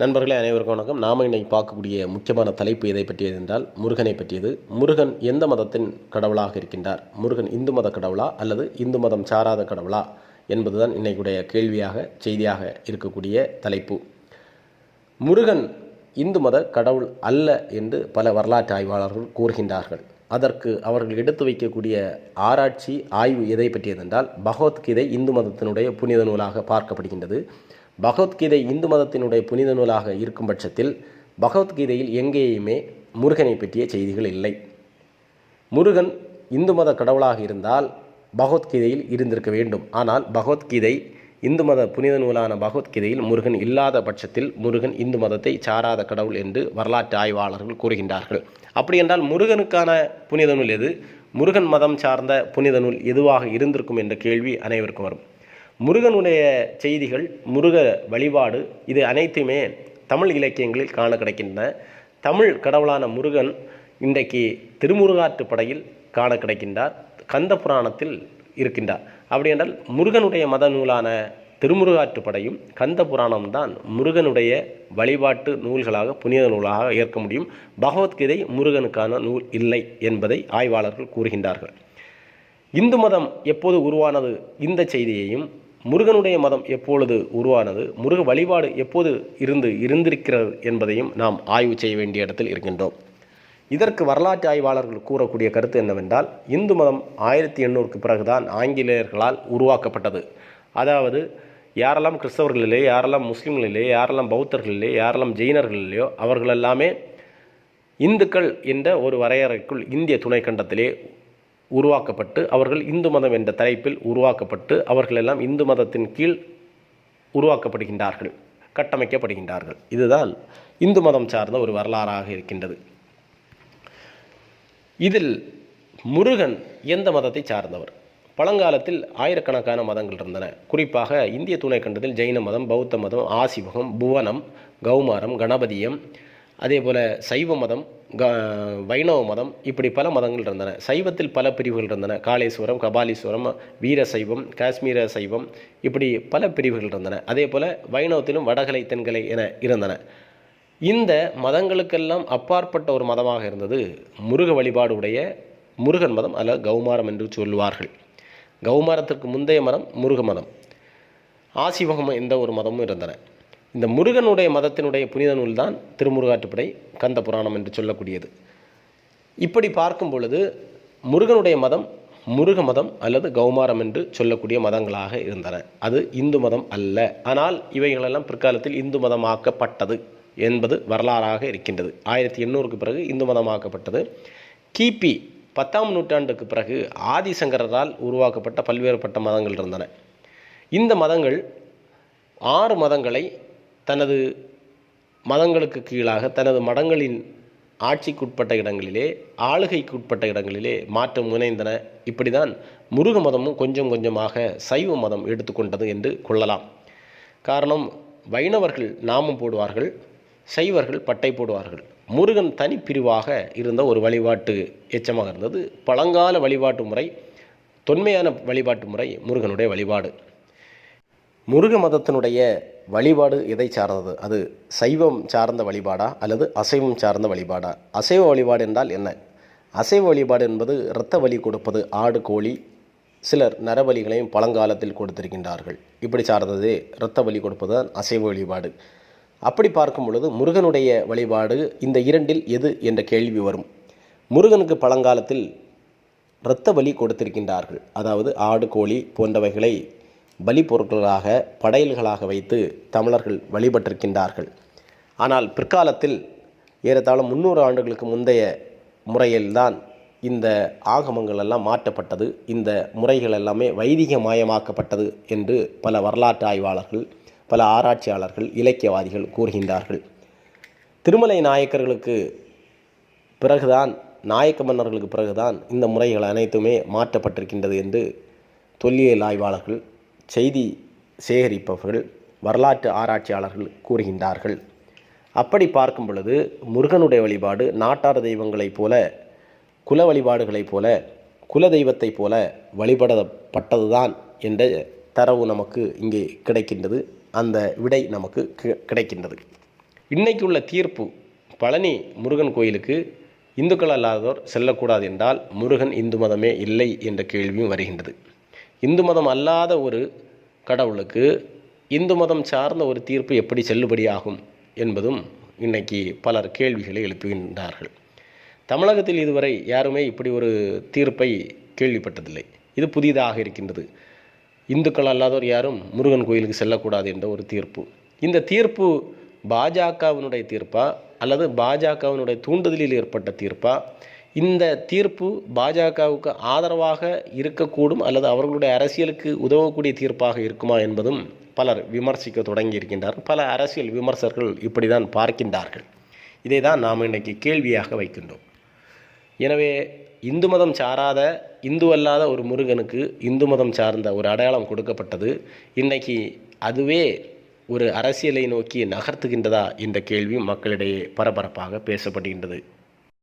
நண்பர்களே அனைவருக்கும் வணக்கம். நாம இன்னைக்கு பார்க்கக்கூடிய முக்கியமான தலைப்பு எதை பற்றியது என்றால் முருகனை பற்றியது. முருகன் எந்த மதத்தின் கடவுளாக இருக்கின்றார்? முருகன் இந்து மத கடவுளா அல்லது இந்து மதம் சாராத கடவுளா என்பதுதான் இன்னைக்குடைய கேள்வியாக செய்தியாக இருக்கக்கூடிய தலைப்பு. முருகன் இந்து மத கடவுள் அல்ல என்று பல வரலாற்று ஆய்வாளர்கள் கூறுகின்றார்கள். அதற்கு அவர்கள் எடுத்து வைக்கக்கூடிய ஆராய்ச்சி ஆய்வு எதை பற்றியது என்றால் பகவத்கீதை இந்து மதத்தினுடைய புனித நூலாக பார்க்கப்படுகின்றது. பகவத்கீதை இந்து மதத்தினுடைய புனித நூலாக இருக்கும் பட்சத்தில் பகவத்கீதையில் எங்கேயுமே முருகனை பற்றிய செய்திகள் இல்லை. முருகன் இந்து மத கடவுளாக இருந்தால் பகவத்கீதையில் இருந்திருக்க வேண்டும். ஆனால் பகவத்கீதை இந்து மத புனித நூலான பகவத்கீதையில் முருகன் இல்லாத பட்சத்தில் முருகன் இந்து மதத்தை சாராத கடவுள் என்று வரலாற்று ஆய்வாளர்கள் கூறுகின்றார்கள். அப்படி என்றால் முருகனுக்கான புனித நூல் எது? முருகன் மதம் சார்ந்த புனித நூல் எதுவாக இருந்திருக்கும் என்ற கேள்வி அனைவருக்கும் வரும். முருகனுடைய செய்திகள் முருக வழிபாடு இது அனைத்துமே தமிழ் இலக்கியங்களில் காண கிடைக்கின்றன தமிழ் கடவுளான முருகன் இன்றைக்கு திருமுருகாற்றுப்படையில் காண கிடைக்கின்றார் கந்த புராணத்தில் இருக்கின்றார். அப்படி என்றால் முருகனுடைய மத நூலான திருமுருகாற்றுப்படையும் கந்த புராணம் தான் முருகனுடைய வழிபாட்டு நூல்களாக புனித நூலாக ஏற்க முடியும். பகவத்கீதை முருகனுக்கான நூல் இல்லை என்பதை ஆய்வாளர்கள் கூறுகின்றார்கள். இந்து மதம் எப்போது உருவானது? இந்த செய்தியையும் முருகனுடைய மதம் எப்பொழுது உருவானது முருக வழிபாடு எப்போது இருந்து இருந்திருக்கிறது என்பதையும் நாம் ஆய்வு செய்ய வேண்டிய இடத்தில் இருக்கின்றோம். இதற்கு வரலாற்று ஆய்வாளர்கள் கூறக்கூடிய கருத்து என்னவென்றால் இந்து மதம் ஆயிரத்தி எண்ணூறுக்கு பிறகுதான் ஆங்கிலேயர்களால் உருவாக்கப்பட்டது. அதாவது யாரெல்லாம் கிறிஸ்தவர்களிலே யாரெல்லாம் முஸ்லீம்களிலே யாரெல்லாம் பௌத்தர்களிலே யாரெல்லாம் ஜெயினர்களிலேயோ அவர்கள் எல்லாமே இந்துக்கள் என்ற ஒரு வரையறைக்குள் இந்திய துணைக்கண்டத்திலே உருவாக்கப்பட்டு அவர்கள் இந்து மதம் என்ற தலைப்பில் உருவாக்கப்பட்டு அவர்கள் எல்லாம் இந்து மதத்தின் கீழ் உருவாக்கப்படுகின்றார்கள் கட்டமைக்கப்படுகின்றார்கள். இதுதான் இந்து மதம் சார்ந்த ஒரு வரலாறாக இருக்கின்றது. இதில் முருகன் எந்த மதத்தை சார்ந்தவர்? பழங்காலத்தில் ஆயிரக்கணக்கான மதங்கள் இருந்தன. குறிப்பாக இந்திய துணைக்கண்டத்தில் ஜெயின மதம் பௌத்த மதம் ஆசிவகம் புவனம் கௌமாரம் கணபதியம் அதே போல் சைவ மதம் க வைணவ மதம் இப்படி பல மதங்கள் இருந்தன. சைவத்தில் பல பிரிவுகள் இருந்தன. காளேஸ்வரம் கபாலீஸ்வரம் வீர சைவம் காஷ்மீர சைவம் இப்படி பல பிரிவுகள் இருந்தன. அதே போல் வைணவத்திலும் வடகலை தென்கலை என இருந்தன. இந்த மதங்களுக்கெல்லாம் அப்பாற்பட்ட ஒரு மதமாக இருந்தது முருக வழிபாடு உடைய முருகன் மதம் அல்ல கௌமாரம் என்று சொல்லுவார்கள். கௌமாரத்திற்கு முந்தைய மதம் முருக மதம். ஆசிவகம் எந்த ஒரு மதமும் இருந்தன. இந்த முருகனுடைய மதத்தினுடைய புனித நூல் தான் திருமுருகாற்றுப்படை கந்த புராணம் என்று சொல்லக்கூடியது. இப்படி பார்க்கும் பொழுது முருகனுடைய மதம் முருக மதம் அல்லது கௌமாரம் என்று சொல்லக்கூடிய மதங்களாக இருந்தன. அது இந்து மதம் அல்ல. ஆனால் இவைகளெல்லாம் பிற்காலத்தில் இந்து மதமாக்கப்பட்டது என்பது வரலாறாக இருக்கின்றது. ஆயிரத்தி எண்ணூறுக்கு பிறகு இந்து மதமாக்கப்பட்டது. கிபி பத்தாம் நூற்றாண்டுக்கு பிறகு ஆதிசங்கரால் உருவாக்கப்பட்ட பல்வேறுபட்ட மதங்கள் இருந்தன. இந்த மதங்கள் ஆறு மதங்களை தனது மதங்களுக்கு கீழாக தனது மடங்களின் ஆட்சிக்குட்பட்ட இடங்களிலே ஆளுகைக்குட்பட்ட இடங்களிலே மாற்றம் முனைந்தன. இப்படி தான் முருக மதமும் கொஞ்சம் கொஞ்சமாக சைவ மதம் எடுத்துக்கொண்டது என்று கொள்ளலாம். காரணம் வைணவர்கள் நாமம் போடுவார்கள் சைவர்கள் பட்டை போடுவார்கள். முருகன் தனிப்பிரிவாக இருந்த ஒரு வழிபாட்டு எச்சமாக இருந்தது. பழங்கால வழிபாட்டு முறை தொன்மையான வழிபாட்டு முறை முருகனுடைய வழிபாடு. முருக மதத்தினுடைய வழிபாடு எதை சார்ந்தது? அது சைவம் சார்ந்த வழிபாடா? அல்லது அசைவம் சார்ந்த வழிபாடா? அசைவ வழிபாடு என்றால் என்ன? அசைவ வழிபாடு என்பது இரத்த வலி கொடுப்பது ஆடு கோழி சிலர் நரபலிகளையும் பழங்காலத்தில் கொடுத்திருக்கின்றார்கள். இப்படி சார்ந்ததே இரத்த வலி கொடுப்பது தான் அசைவ வழிபாடு. அப்படி பார்க்கும் பொழுது முருகனுடைய வழிபாடு இந்த இரண்டில் எது என்ற கேள்வி வரும். முருகனுக்கு பழங்காலத்தில் இரத்த பலி கொடுத்திருக்கின்றார்கள். அதாவது ஆடு கோழி போன்றவைகளை பலி பொருட்களாக படையல்களாக வைத்து தமிழர்கள் வழிபட்டிருக்கின்றார்கள். ஆனால் பிற்காலத்தில் ஏறத்தாழ முந்நூறு ஆண்டுகளுக்கு முந்தைய முறையில்தான் இந்த ஆகமங்கள் எல்லாம் மாற்றப்பட்டது. இந்த முறைகள் எல்லாமே வைதிகமயமாக்கப்பட்டது என்று பல வரலாற்று ஆய்வாளர்கள் பல ஆராய்ச்சியாளர்கள் இலக்கியவாதிகள் கூறுகின்றார்கள். திருமலை நாயக்கர்களுக்கு பிறகுதான் நாயக்க மன்னர்களுக்கு பிறகுதான் இந்த முறைகள் அனைத்துமே மாற்றப்பட்டிருக்கின்றது என்று தொல்லியல் ஆய்வாளர்கள் செய்தி சேகரிப்பவர்கள் வரலாற்று ஆராய்ச்சியாளர்கள் கூறுகின்றார்கள். அப்படி பார்க்கும் பொழுது முருகனுடைய வழிபாடு நாட்டார் தெய்வங்களைப் போல குல வழிபாடுகளைப் போல குல தெய்வத்தைப் போல வழிபடப்பட்டதுதான் என்ற தரவு நமக்கு இங்கே கிடைக்கின்றது. அந்த விடை நமக்கு கிடைக்கின்றது. இன்றைக்கு உள்ள தீர்ப்பு பழனி முருகன் கோயிலுக்கு இந்துக்கள் அல்லாதோர் செல்லக்கூடாது என்றால் முருகன் இந்து மதமே இல்லை என்ற கேள்வியும் வருகின்றது. இந்து மதம் அல்லாத ஒரு கடவுளுக்கு இந்து மதம் சார்ந்த ஒரு தீர்ப்பு எப்படி செல்லுபடியாகும் என்பதும் இன்னைக்கு பலர் கேள்விகளை எழுப்புகின்றார்கள். தமிழகத்தில் இதுவரை யாருமே இப்படி ஒரு தீர்ப்பை கேள்விப்பட்டதில்லை. இது புதிதாக இருக்கின்றது. இந்துக்கள் அல்லாதோர் யாரும் முருகன் கோயிலுக்கு செல்லக்கூடாது என்ற ஒரு தீர்ப்பு. இந்த தீர்ப்பு பாஜகவினுடைய தீர்ப்பா அல்லது பாஜகவினுடைய தூண்டுதலில் ஏற்பட்ட தீர்ப்பா? இந்த தீர்ப்பு பாஜகவுக்கு ஆதரவாக இருக்கக்கூடும் அல்லது அவர்களுடைய அரசியலுக்கு உதவக்கூடிய தீர்ப்பாக இருக்குமா என்பதும் பலர் விமர்சிக்க தொடங்கி இருக்கின்றார்கள் பல அரசியல் விமர்சகர்கள் இப்படி தான் பார்க்கின்றார்கள். இதை தான் நாம் இன்னைக்கு கேள்வியாக வைக்கின்றோம். எனவே இந்து மதம் சாராத இந்து அல்லாத ஒரு முருகனுக்கு இந்து மதம் சார்ந்த ஒரு அடையாளம் கொடுக்கப்பட்டது. இன்றைக்கி அதுவே ஒரு அரசியலை நோக்கி நகர்த்துகின்றதா என்ற கேள்வி மக்களிடையே பரபரப்பாக பேசப்படுகின்றது.